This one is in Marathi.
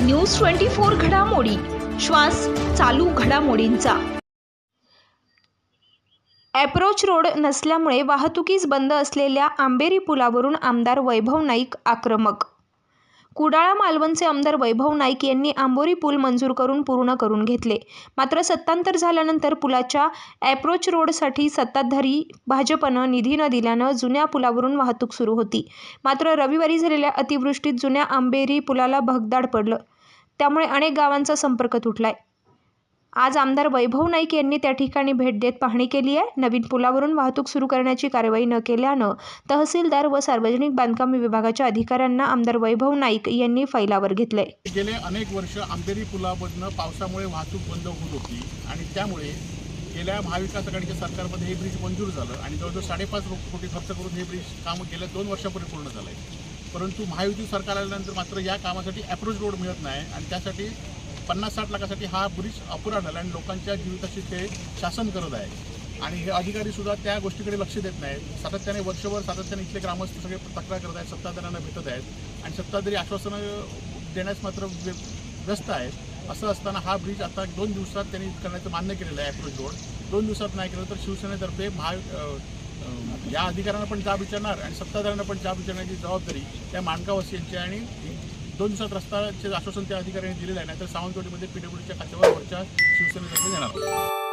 न्यूज ट्वेंटी फोर घडामोडी. श्वास चालू घडामोडींचा. ॲप्रोच रोड नसल्यामुळे वाहतुकीस बंद असलेल्या आंबेरी पुलावरून आमदार वैभव नाईक आक्रमक. कुडाळा मालवणचे आमदार वैभव नाईक यांनी आंबोरी पूल मंजूर करून पूर्ण करून घेतले. मात्र सत्तांतर झाल्यानंतर पुलाच्या ॲप्रोच रोडसाठी सत्ताधारी भाजपनं निधी न दिल्यानं जुन्या पुलावरून वाहतूक सुरू होती. मात्र रविवारी झालेल्या अतिवृष्टीत जुन्या आंबेरी पुलाला भगदाड पडलं. त्यामुळे अनेक गावांचा संपर्क तुटला आहे आज आमदार वैभव नाईक यांनी त्या ठिकाणी भेट देत पाहणी केली आहे. नवीन पुलावरून वाहतूक सुरू करण्याची कारवाई न केल्यानं तहसीलदार व सार्वजनिक बांधकाम विभागाच्या अधिकाऱ्यांना आमदार वैभव नाईक यांनी फैलावर घेतले गेले अनेक वर्ष आंबेरी पुलामधनं पावसामुळे वाहतूक बंद होत होती आणि त्यामुळे गेल्या महाविकास आघाडीच्या सरकारमध्ये हे ब्रिज मंजूर झालं आणि जवळजवळ साडेपाच कोटी खर्च करून हे ब्रिज काम गेल्या दोन वर्षापूर्वी पूर्ण झालं आहे परंतु महायुती सरकार आल्यानंतर मात्र या कामासाठी अप्रोच रोड मिळत नाही. आणि त्यासाठी पन्नास साठ लाखासाठी हा ब्रिज अपुरा झाला आणि लोकांच्या जीविताशी ते शासन करत आहे. आणि हे अधिकारीसुद्धा त्या गोष्टीकडे लक्ष देत नाहीत. सातत्याने वर्षभर सातत्याने इथले ग्रामस्थ सगळे तक्रार करत आहेत सत्ताधाऱ्यांना भेटत आहेत. आणि सत्ताधारी आश्वासनं देण्यास मात्र व्य- व्यस्त आहेत. असं असताना हा ब्रिज आता दोन दिवसात त्यांनी करण्याचं मान्य केलेलं आहे अप्रोच रोड दोन दिवसात नाही केलं तर शिवसेनेतर्फे महा या अधिकाऱ्यांना पण जाब विचारणार आणि सत्ताधाऱ्यांना पण जाब विचारण्याची जबाबदारी त्या माणकावासियांची आणि दोन दिवसात रस्त्याचे आश्वासन त्या अधिकाऱ्यांनी दिलेलं आहे. नाहीतर सावंतवाडीमध्ये पीडब्ल्यूडीच्या खात्यावर वरच्या शिवसेनेतर्फे देणार